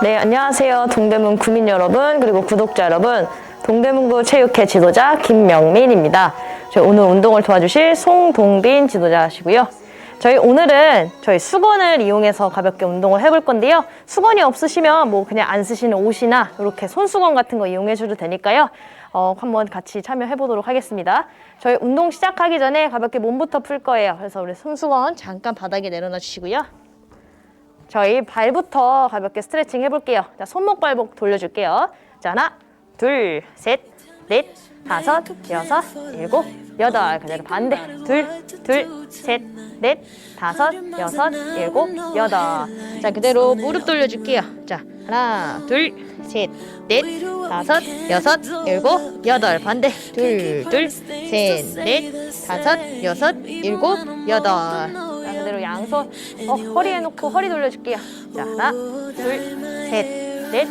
네, 안녕하세요. 동대문 구민 여러분, 그리고 구독자 여러분. 동대문구 체육회 지도자 김명민입니다. 저희 오늘 운동을 도와주실 송동빈 지도자시고요. 저희 오늘은 저희 수건을 이용해서 가볍게 운동을 해볼 건데요. 수건이 없으시면 뭐 그냥 안 쓰시는 옷이나 이렇게 손수건 같은 거 이용해 줘도 되니까요. 어, 한번 같이 참여해 보도록 하겠습니다. 저희 운동 시작하기 전에 가볍게 몸부터 풀 거예요. 그래서 우리 손수건 잠깐 바닥에 내려놔 주시고요. 저희 발부터 가볍게 스트레칭 해볼게요. 자, 손목 발목 돌려줄게요. 자, 하나, 둘, 셋, 넷, 다섯, 여섯, 일곱, 여덟. 그대로 반대. 둘, 둘, 셋, 넷, 다섯, 여섯, 일곱, 여덟. 자, 그대로 무릎 돌려줄게요. 자, 하나, 둘, 셋, 넷, 다섯, 여섯, 일곱, 여덟. 반대. 둘, 둘, 셋, 넷, 다섯, 여섯, 일곱, 여덟. 자, 그대로 양손 어, 허리에 놓고 허리 돌려줄게요. 자, 하나, 둘, 셋, 넷,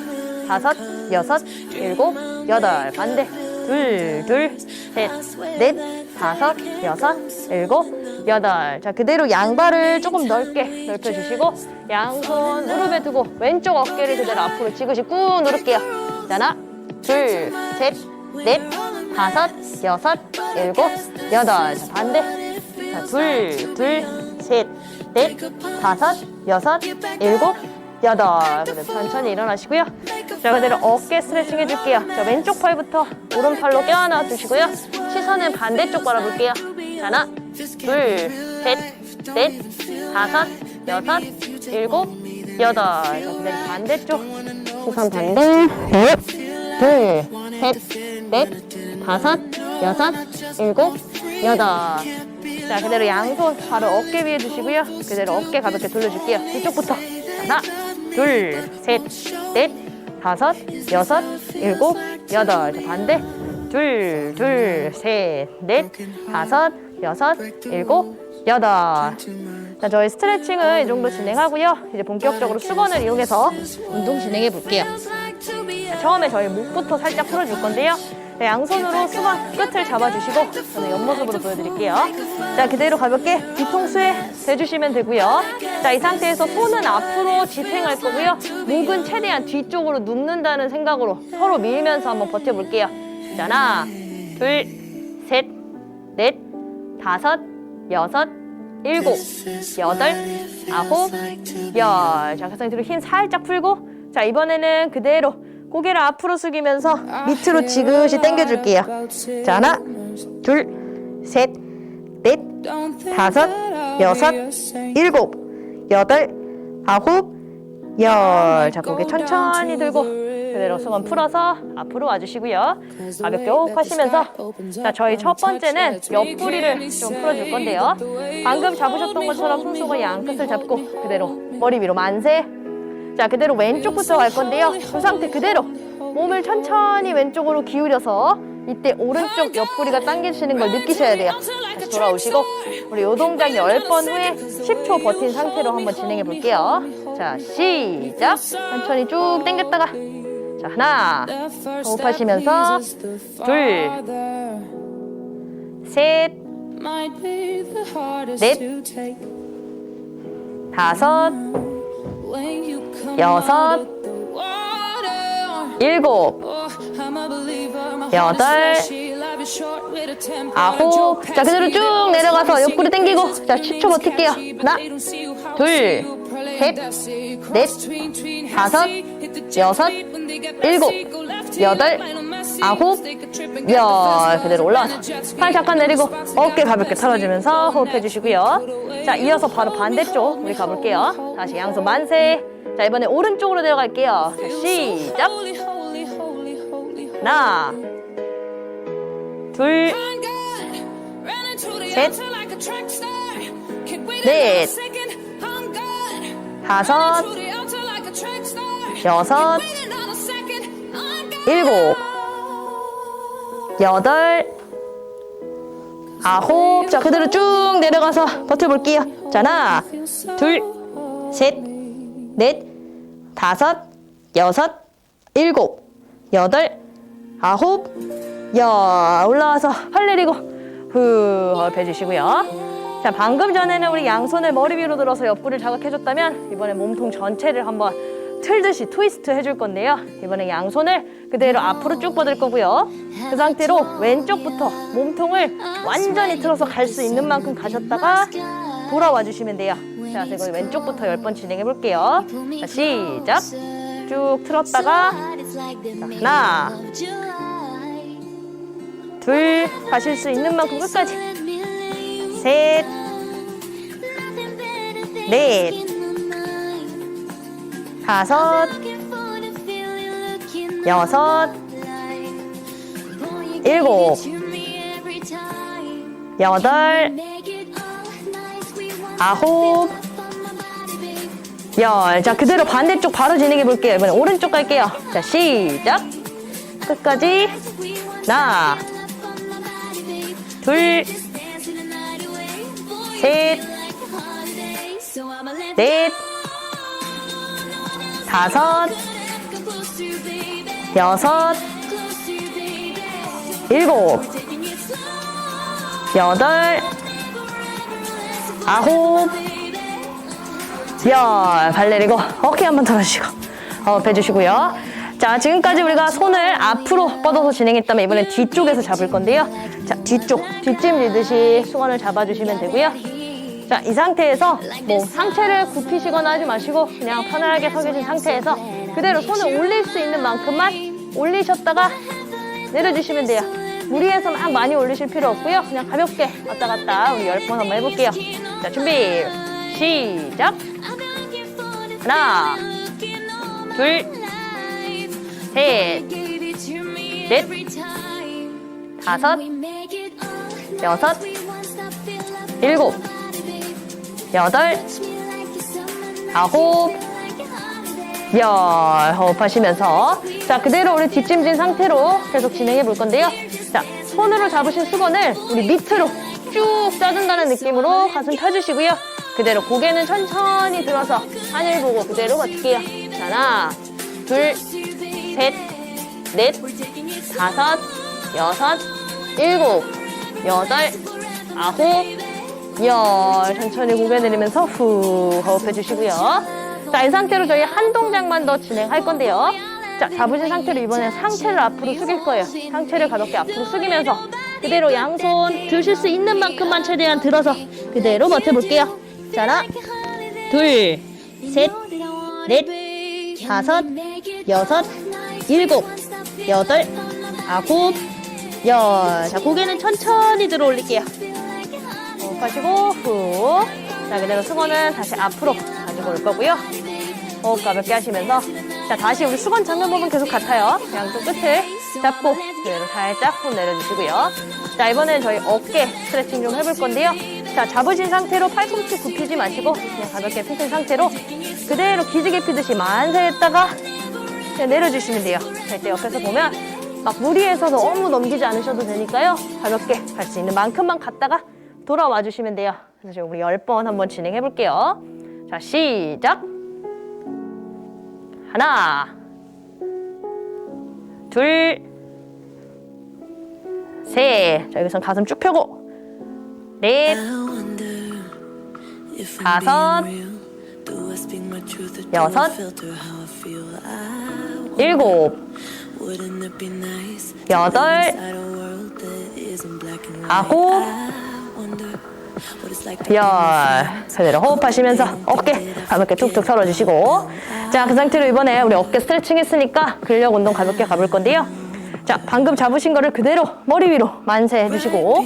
다섯, 여섯, 일곱, 여덟. 반대. 둘, 둘, 셋, 넷, 다섯, 여섯, 일곱, 여덟. 자, 그대로 양발을 조금 넓게 넓혀주시고 양손 무릎에 두고 왼쪽 어깨를 그대로 앞으로 지그시 꾹 누를게요. 자, 하나, 둘, 셋, 넷, 다섯, 여섯, 일곱, 여덟. 자, 반대. 자, 둘, 둘, 셋, 넷, 다섯, 여섯, 일곱, 여덟. 그대로 천천히 일어나시고요. 자, 그대로 어깨 스트레칭 해줄게요. 자, 왼쪽 팔부터 오른팔로 껴안아 두시고요. 시선은 반대쪽 바라볼게요. 자, 하나, 둘, 셋, 넷, 다섯, 여섯, 일곱, 여덟. 자, 그대로 반대쪽. 시선 반대. 넷, 둘, 셋, 넷, 다섯, 여섯, 일곱, 여덟. 자, 그대로 양손 바로 어깨 위에 두시고요. 그대로 어깨 가볍게 돌려줄게요. 뒤쪽부터. 하나, 둘, 셋, 넷, 다섯, 여섯, 일곱, 여덟. 자, 반대. 둘, 둘, 셋, 넷, 다섯, 여섯, 일곱, 여덟. 자, 저희 스트레칭은 이 정도 진행하고요. 이제 본격적으로 수건을 이용해서 운동 진행해 볼게요. 자, 처음에 저희 목부터 살짝 풀어줄 건데요. 네, 양손으로 수건 끝을 잡아주시고 저는 옆모습으로 보여드릴게요. 자, 그대로 가볍게 뒤통수에 대주시면 되고요. 자, 이 상태에서 손은 앞으로 지탱할 거고요. 목은 최대한 뒤쪽으로 눕는다는 생각으로 서로 밀면서 한번 버텨볼게요. 자, 하나, 둘, 셋, 넷, 다섯, 여섯, 일곱, 여덟, 아홉, 열. 자, 가슴 뒤로 힘 살짝 풀고 자, 이번에는 그대로 고개를 앞으로 숙이면서 밑으로 지그시 당겨줄게요. 자, 하나, 둘, 셋, 넷, 다섯, 여섯, 일곱, 여덟, 아홉, 열. 자, 고개 천천히 들고 그대로 수건 풀어서 앞으로 와주시고요. 가볍게 호흡 하시면서 자, 저희 첫 번째는 옆구리를 좀 풀어줄 건데요. 방금 잡으셨던 것처럼 손수건 양 끝을 잡고 그대로 머리 위로 만세. 자, 그대로 왼쪽부터 갈 건데요. 그 상태 그대로 몸을 천천히 왼쪽으로 기울여서 이때 오른쪽 옆구리가 당겨지는 걸 느끼셔야 돼요. 다시 돌아오시고 우리 요 동작 10번 후에 10초 버틴 상태로 한번 진행해 볼게요. 자, 시작. 천천히 쭉 당겼다가 자, 하나. 호흡하시면서 둘, 셋, 넷, 다섯, 여섯, 일곱, 여덟, 아홉. 자, 그대로 쭉 내려가서 옆구리 당기고. 자, 10초 버틸게요. 하나, 둘, 셋, 넷, 다섯, 여섯, 일곱, 여덟, 아홉, 열. 그대로 올라와서 팔 잠깐 내리고 어깨 가볍게 털어주면서 호흡해 주시고요. 자, 이어서 바로 반대쪽 우리 가볼게요. 다시 양손 만세. 자, 이번에 오른쪽으로 내려갈게요. 자, 시작. 하나, 둘, 셋, 넷, 다섯, 여섯, 일곱, 여덟, 아홉. 자, 그대로 쭉 내려가서 버텨볼게요. 자, 하나, 둘, 셋, 넷, 다섯, 여섯, 일곱, 여덟, 아홉, 열. 올라와서 팔 내리고 후 호흡해 주시고요. 자, 방금 전에는 우리 양손을 머리 위로 들어서 옆구리를 자극해줬다면 이번에 몸통 전체를 한번 틀듯이 트위스트 해줄 건데요. 이번에 양손을 그대로 앞으로 쭉 뻗을 거고요. 그 상태로 왼쪽부터 몸통을 완전히 틀어서 갈 수 있는 만큼 가셨다가 돌아와 주시면 돼요. 자, 그리고 왼쪽부터 10번 진행해 볼게요. 자, 시작. 쭉 틀었다가 하나, 둘, 가실 수 있는 만큼 끝까지. 셋, 넷, 다섯, 여섯, 일곱, 여덟, 아홉, 열. 자, 그대로 반대쪽 바로 진행해 볼게요. 이번에 오른쪽 갈게요. 자, 시작. 끝까지. 하나, 둘, 셋, 넷, 다섯, 여섯, 일곱, 여덟, 아홉, 열. 발 내리고 어깨 한번 털어주시고 어, 해주시고요. 자, 지금까지 우리가 손을 앞으로 뻗어서 진행했다면 이번엔 뒤쪽에서 잡을 건데요. 자, 뒤쪽, 뒷짐 지듯이 수건을 잡아주시면 되고요. 자, 이 상태에서 뭐 상체를 굽히시거나 하지 마시고 그냥 편안하게 서 계신 상태에서 그대로 손을 올릴 수 있는 만큼만 올리셨다가 내려주시면 돼요. 무리해서 막 많이 올리실 필요 없고요. 그냥 가볍게 왔다 갔다 우리 열 번 한번 해볼게요. 자, 준비, 시작. 하나, 둘, 셋, 넷, 다섯, 여섯, 일곱, 여덟, 아홉, 열 호흡 하시면서 자 그대로 우리 뒷짐진 상태로 계속 진행해 볼 건데요. 자 손으로 잡으신 수건을 우리 밑으로 쭉 짜준다는 느낌으로 가슴 펴주시고요. 그대로 고개는 천천히 들어서 하늘 보고 그대로 버틸게요. 자, 하나 둘셋넷 다섯 여섯 일곱 여덟 아홉 열 천천히 고개 내리면서 후 호흡해 주시고요 자, 이 상태로 저희 한 동작만 더 진행할 건데요. 자, 잡으신 상태로 이번엔 상체를 앞으로 숙일 거예요. 상체를 가볍게 앞으로 숙이면서 그대로 양손 드실 수 있는 만큼만 최대한 들어서 그대로 버텨볼게요. 자, 하나, 둘, 셋, 넷, 다섯, 여섯, 일곱, 여덟, 아홉, 열. 자, 고개는 천천히 들어 올릴게요. 호흡하시고, 후. 자, 그대로 수건은 다시 앞으로 가지고 올 거고요. 호흡 가볍게 하시면서 자 다시 우리 수건 잡는 부분 계속 같아요. 양쪽 끝을 잡고 그대로 살짝 손 내려주시고요. 자 이번엔 저희 어깨 스트레칭 좀 해볼 건데요. 자 잡으신 상태로 팔꿈치 굽히지 마시고 그냥 가볍게 펴신 상태로 그대로 기지개 피듯이 만세 했다가 그냥 내려주시면 돼요. 잘때 옆에서 보면 막 무리해서 너무 넘기지 않으셔도 되니까요. 가볍게 갈 수 있는 만큼만 갔다가 돌아와 주시면 돼요. 그래서 지금 우리 10번 한번 진행해 볼게요. 자, 시작. 하나, 둘, 셋. 자, 여기선 가슴 쭉 펴고. 넷, 다섯, 여섯, 일곱, 여덟, 아홉, 열. 그대로 호흡하시면서 어깨 가볍게 툭툭 털어주시고. 자, 그 상태로 이번에 우리 어깨 스트레칭 했으니까 근력 운동 가볍게 가볼 건데요. 자, 방금 잡으신 거를 그대로 머리 위로 만세 해주시고.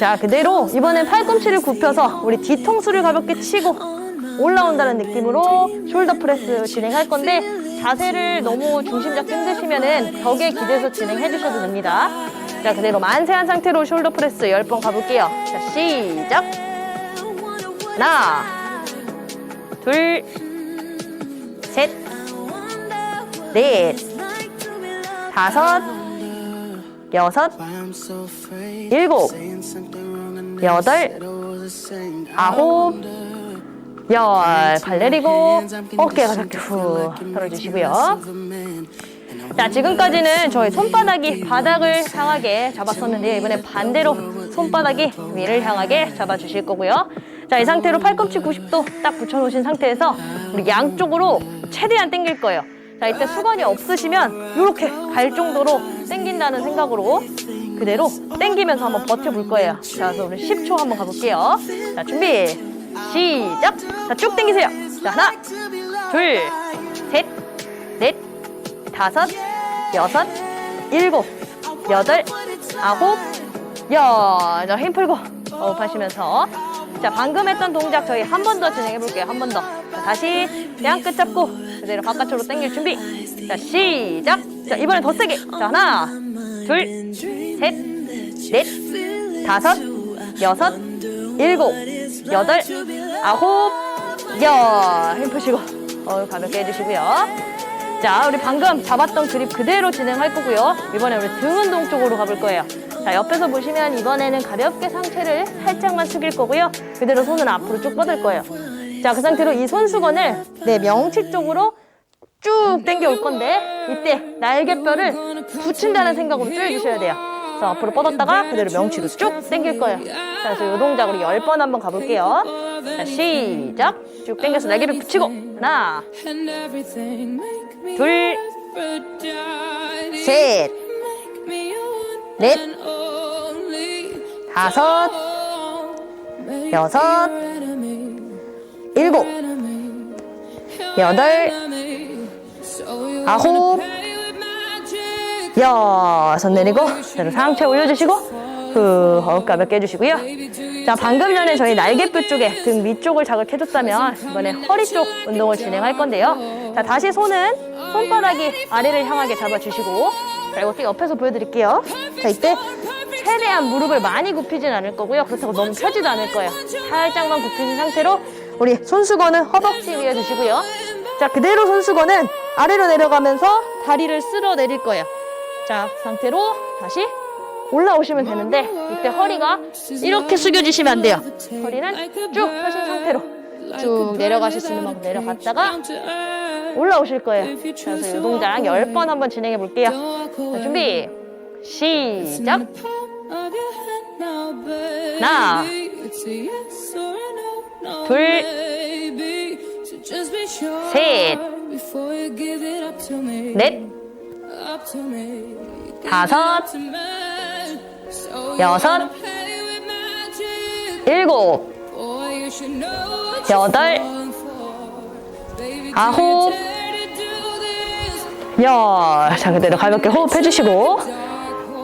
자, 그대로 이번엔 팔꿈치를 굽혀서 우리 뒤통수를 가볍게 치고 올라온다는 느낌으로 숄더 프레스 진행할 건데 자세를 너무 중심 잡기 힘드시면은 벽에 기대서 진행해 주셔도 됩니다. 자, 그대로 만세한 상태로 숄더 프레스 10번 가볼게요. 자, 시작. 하나, 둘, 셋, 넷, 다섯, 여섯, 일곱, 여덟, 아홉, 열. 발 내리고 어깨 가볍게 후 털어주시고요. 자, 지금까지는 저희 손바닥이 바닥을 향하게 잡았었는데 이번에 반대로 손바닥이 위를 향하게 잡아주실 거고요. 자, 이 상태로 팔꿈치 90도 딱 붙여놓으신 상태에서 우리 양쪽으로 최대한 당길 거예요. 자, 이때 수건이 없으시면 이렇게 갈 정도로 당긴다는 생각으로 그대로 당기면서 한번 버텨볼 거예요. 자, 그래서 우리 10초 한번 가볼게요. 자, 준비, 시작! 자, 쭉 당기세요. 자, 하나, 둘, 셋, 넷, 다섯, 여섯, 일곱, 여덟, 아홉, 야, 자, 힘 풀고 호흡하시면서 자, 방금 했던 동작 저희 한 번 더 진행해 볼게요. 한 번 더. 자, 다시 양끝 잡고 그대로 바깥으로 당길 준비. 자, 시작. 자, 이번엔 더 세게. 자, 하나, 둘, 셋, 넷, 다섯, 여섯, 일곱, 여덟, 아홉, 야, 힘 푸시고 어, 가볍게 해주시고요. 자, 우리 방금 잡았던 그립 그대로 진행할 거고요. 이번에 우리 등 운동 쪽으로 가볼 거예요. 자, 옆에서 보시면 이번에는 가볍게 상체를 살짝만 숙일 거고요. 그대로 손은 앞으로 쭉 뻗을 거예요. 자, 그 상태로 이 손수건을 내 명치 쪽으로 쭉 당겨 올 건데 이때 날개뼈를 붙인다는 생각으로 조여주셔야 돼요. 그래서 앞으로 뻗었다가 그대로 명치로 쭉 당길 거예요. 자, 그래서 이 동작 우리 10번 한번 가볼게요. 자, 시작. 쭉 당겨서 날개를 붙이고 하나, 둘. 셋, 넷. 다섯, 여섯, 일곱, 여덟, 아홉, 야, 손 내리고 상체 올려주시고 후, 호흡 가볍게 해주시고요. 자, 방금 전에 저희 날개뼈 쪽에 등 위쪽을 자극해줬다면 이번에 허리 쪽 운동을 진행할 건데요. 자, 다시 손은 손바닥이 아래를 향하게 잡아주시고 자, 이것도 옆에서 보여드릴게요. 자, 이때 최대한 무릎을 많이 굽히진 않을 거고요. 그렇다고 너무 펴지도 않을 거예요. 살짝만 굽히신 상태로 우리 손수건은 허벅지 위에 두시고요. 자, 그대로 손수건은 아래로 내려가면서 다리를 쓸어 내릴 거예요. 자, 그 상태로 다시 올라오시면 되는데 이때 허리가 이렇게 숙여지시면 안 돼요. 허리는 쭉 펴신 상태로 쭉 내려가실 수 있는 만큼 내려갔다가. 올라오실 거예요. 자, 그래서 이 동작 10번 한번 진행해 볼게요. 자, 준비 시작. 하나, It's a yes or a no, no, 둘, baby. So just be sure 셋, before you give it up to me. 넷, 다섯, 여섯. 일곱, 여덟, 아홉? 야. 자, 그대로 가볍게 호흡해 주시고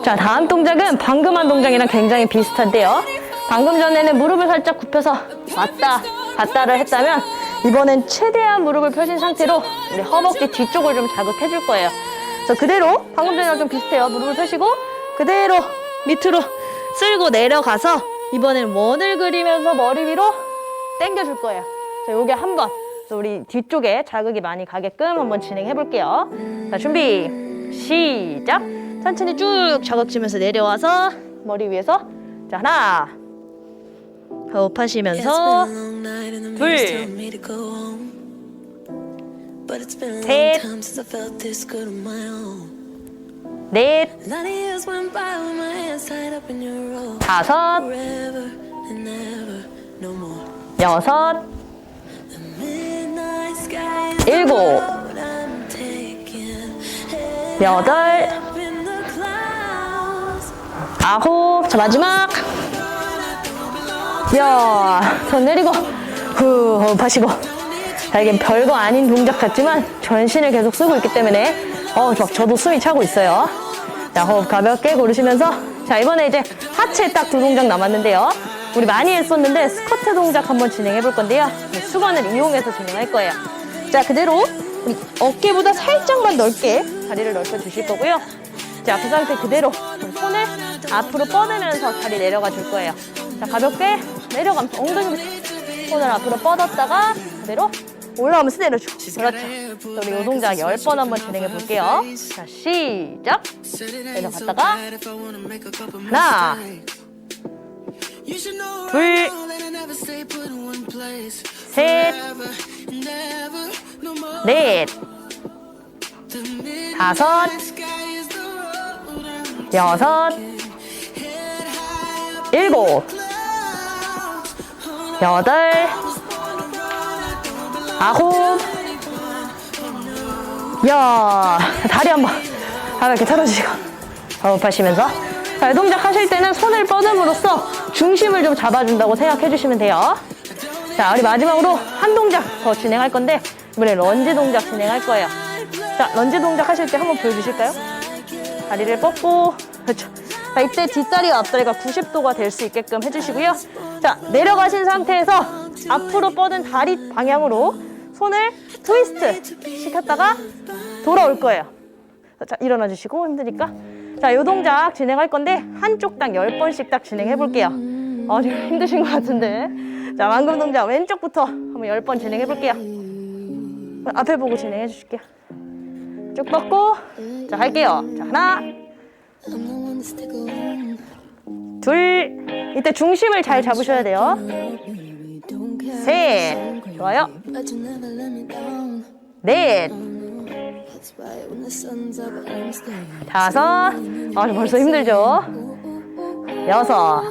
자, 다음 동작은 방금 한 동작이랑 굉장히 비슷한데요. 방금 전에는 무릎을 살짝 굽혀서 왔다 갔다를 했다면 이번엔 최대한 무릎을 펴신 상태로 우리 허벅지 뒤쪽을 좀 자극해 줄 거예요. 그래서 그대로 방금 전이랑 좀 비슷해요. 무릎을 펴시고 그대로 밑으로 쓸고 내려가서 이번엔 원을 그리면서 머리 위로 당겨 줄 거예요. 자, 요게 한 번. 그래서 우리 뒤쪽에 자극이 많이 가게끔 한번 진행해 볼게요. 자, 준비. 시작. 천천히 쭉 자극 주면서 내려와서 머리 위에서 자, 하나. 호흡하시면서 둘, own. 넷. 다섯. 여섯, 일곱, 여덟. 아홉. 자, 마지막. 야, 손 내리고 후 호흡하시고. 자, 이게 별거 아닌 동작 같지만 전신을 계속 쓰고 있기 때문에 어, 저, 저도 숨이 차고 있어요. 자, 호흡 가볍게 고르시면서 자, 이번에 이제 하체 딱 두 동작 남았는데요. 우리 많이 했었는데 스쿼트 동작 한번 진행해 볼 건데요. 수건을 이용해서 진행할 거예요. 자, 그대로 우리 어깨보다 살짝만 넓게 다리를 넓혀 주실 거고요. 자, 그 상태 그대로 손을 앞으로 뻗으면서 다리 내려가 줄 거예요. 자, 가볍게 내려가면서 엉덩이 손을 앞으로 뻗었다가 그대로 올라오면서 내려주고. 그렇죠. 자, 우리 이 동작 10번 한번 진행해 볼게요. 자, 시작. 내려갔다가 하나, 둘, 셋, 넷, 다섯, 여섯, 일곱, 여덟, 아홉, 야 다리 한번 가볍게 털어주시고 호흡하시면서 자, 이 동작 하실 때는 손을 뻗음으로써 중심을 좀 잡아준다고 생각해 주시면 돼요. 자, 우리 마지막으로 한 동작 더 진행할 건데 이번에 런지 동작 진행할 거예요. 자, 런지 동작 하실 때 한번 보여주실까요? 다리를 뻗고 그렇죠. 자, 이때 뒷다리와 앞다리가 90도가 될 수 있게끔 해주시고요. 자, 내려가신 상태에서 앞으로 뻗은 다리 방향으로 손을 트위스트 시켰다가 돌아올 거예요. 자, 일어나 주시고 힘드니까. 자, 요 동작 진행할 건데 한쪽당 10번씩 딱 진행해 볼게요. 어, 지금 힘드신 것 같은데. 자, 완금 동작 왼쪽부터 한번 10번 진행해 볼게요. 앞에 보고 진행해 주실게요. 쭉 뻗고. 자, 할게요. 자, 하나. 둘. 이때 중심을 잘 잡으셔야 돼요. 셋. 좋아요. 넷. 다섯. 아, 벌써 힘들죠? 여섯.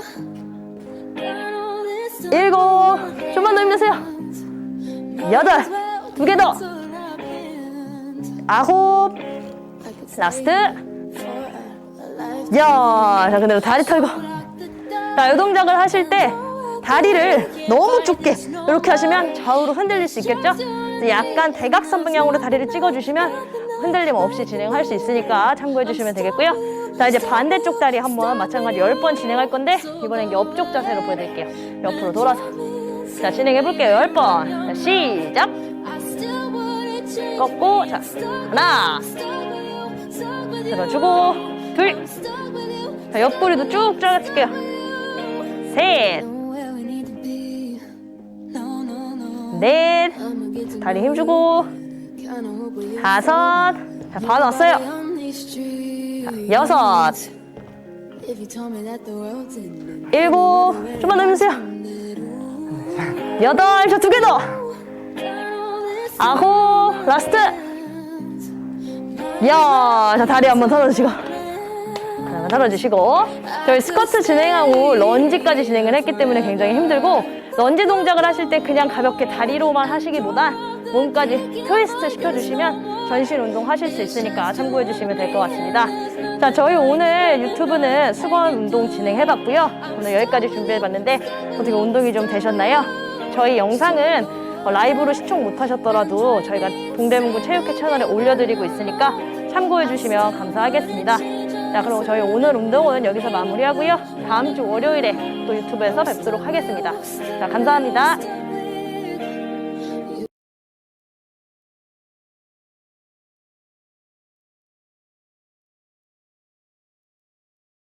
일곱. 좀만 더 힘내세요. 여덟. 두 개 더. 아홉. 라스트. 야, 자, 그대로 다리 털고. 자, 이 동작을 하실 때 다리를 너무 좁게 이렇게 하시면 좌우로 흔들릴 수 있겠죠? 약간 대각선 방향으로 다리를 찍어주시면 흔들림 없이 진행할 수 있으니까 참고해 주시면 되겠고요. 자, 이제 반대쪽 다리 한번 마찬가지 10번 진행할 건데 이번엔 옆쪽 자세로 보여드릴게요. 옆으로 돌아서. 자, 진행해 볼게요. 10번. 자, 시작. 꺾고, 자, 하나. 들어주고, 둘. 자, 옆구리도 쭉 잘라줄게요. 셋, 넷, to 다리 힘주고, 다섯. 자, 반 왔어요. streets. 여섯. 일곱. 좀만 더 힘주세요. 여덟, 저 두 개 더. 아홉, 라스트. 야, 자, 다리 한번 털어주시고. 하나만 털어주시고. 저희 스쿼트 진행하고 런지까지 진행을 했기 때문에 굉장히 힘들고, 런지 동작을 하실 때 그냥 가볍게 다리로만 하시기보다 몸까지 트위스트 시켜주시면 전신 운동 하실 수 있으니까 참고해 주시면 될 것 같습니다. 자, 저희 오늘 유튜브는 수건 운동 진행해봤고요. 오늘 여기까지 준비해봤는데 어떻게 운동이 좀 되셨나요? 저희 영상은 어, 라이브로 시청 못하셨더라도 저희가 동대문구 체육회 채널에 올려드리고 있으니까 참고해 주시면 감사하겠습니다. 자, 그럼 저희 오늘 운동은 여기서 마무리하고요. 다음 주 월요일에 또 유튜브에서 뵙도록 하겠습니다. 자, 감사합니다.